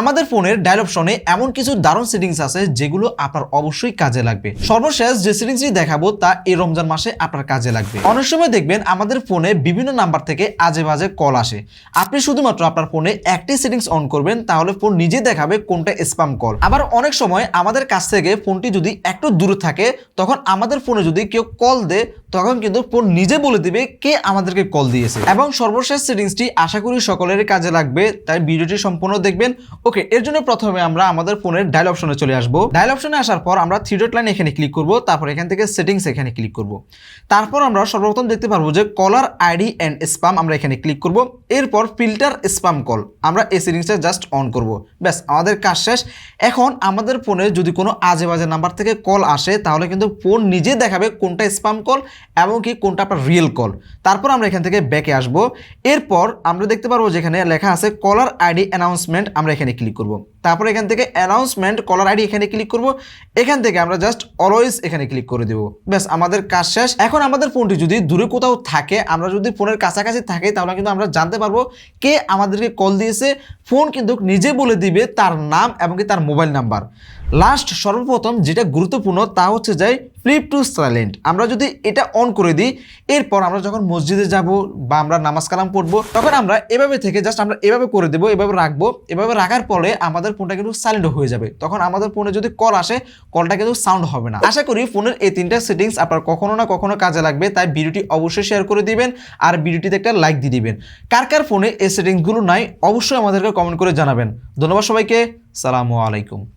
আমাদের ফোনের ডায়াল অপশনে এমন কিছু দারুণ সেটিংস আছে যেগুলো আপনার অবশ্যই কাজে লাগবে। সর্বশেষ যে সেটিংসটি দেখাবো তা এই রমজান মাসে আপনার কাজে লাগবে। অনেক সময় দেখবেন আমাদের ফোনে বিভিন্ন নাম্বার থেকে আজে বাজে কল আসে। আপনি শুধুমাত্র আপনার ফোনে একটি সেটিংস অন করবেন, তাহলে ফোন নিজে দেখাবে কোনটা স্প্যাম কল আবার অনেক সময় আমাদের কাছ থেকে ফোনটি যদি একটু দূরে থাকে, তখন আমাদের ফোনে যদি কেউ কল দেয়, তখন কিন্তু ফোন নিজে বলে দিবে কে আমাদেরকে কল দিয়েছে। এবং সর্বশেষ সেটিংসটি আশা করি সকলেরই কাজে লাগবে, তাই ভিডিওটি সম্পূর্ণ দেখবেন। ওকে এর জন্য প্রথমে আমরা আমাদের ফোনের ডায়াল অপশনে চলে আসব। ডায়াল অপশনে আসার পর আমরা থ্রি ডট লাইন এখানে ক্লিক করব, তারপর এখান থেকে সেটিংস এখানে ক্লিক করব। তারপর আমরা সর্বপ্রথম দেখতে পারব যে কলার আইডি অ্যান্ড স্পাম আমরা এখানে ক্লিক করব। এরপর ফিল্টার স্পাম কল আমরা এই সেটিংসটা জাস্ট অন করব। ব্যাস, আমাদের কাজ শেষ। এখন আমাদের ফোনে যদি কোনো আজে বাজে নাম্বার থেকে কল আসে, তাহলে কিন্তু ফোন নিজে দেখাবে কোনটা স্পাম কল এবং কি কোনটা আপনার রিয়েল কল তারপর আমরা এখান থেকে ব্যাকে আসব। এরপর আমরা দেখতে পারব যেখানে লেখা আছে কলার আইডি অ্যানাউন্সমেন্ট আমরা এখানে ক্লিক করব। তারপর এখান থেকে অ্যানাউন্সমেন্ট কলার আইডি এখানে ক্লিক করব। এখান থেকে আমরা জাস্ট অলওয়েজ এখানে ক্লিক করে দেবো। ব্যাস, আমাদের কাজ শেষ। এখন আমাদের ফোনটি যদি দূরে কোথাও থাকে, আমরা যদি ফোনের কাছাকাছি থাকে, তাহলে কিন্তু আমরা জানতে পারব কে আমাদেরকে কল দিয়েছে। ফোন কিন্তু নিজে বলে দিবে তার নাম এবং কি তার মোবাইল নাম্বার লাস্ট সর্বপ্রথম যেটা গুরুত্বপূর্ণ তা হচ্ছে যাই ফ্লিপ টু সাইলেন্ট আমরা যদি এটা অন করে দিই, এরপর আমরা যখন মসজিদে যাব বা আমরা নামাজ কালাম পড়ব, তখন আমরা এভাবে থেকে জাস্ট আমরা এভাবে করে দেবো, এভাবে রাখব। এভাবে রাখার পরে আমাদের ফোনটা কিন্তু সাইলেন্ট হয়ে যাবে। তখন আমাদের ফোনে যদি কল আসে কলটা কিন্তু সাউন্ড হবে না। আশা করি ফোনের এই তিনটা সেটিংস আপনার কখনো না কখনো কাজে লাগবে, তাই ভিডিওটি অবশ্যই শেয়ার করে দিবেন আর ভিডিওটিতে একটা লাইক দিয়ে দিবেন। কার কার ফোনে এই সেটিংসগুলো নাই, অবশ্যই আমাদেরকে কমেন্ট করে জানাবেন। ধন্যবাদ সবাইকে, সালামু আলাইকুম।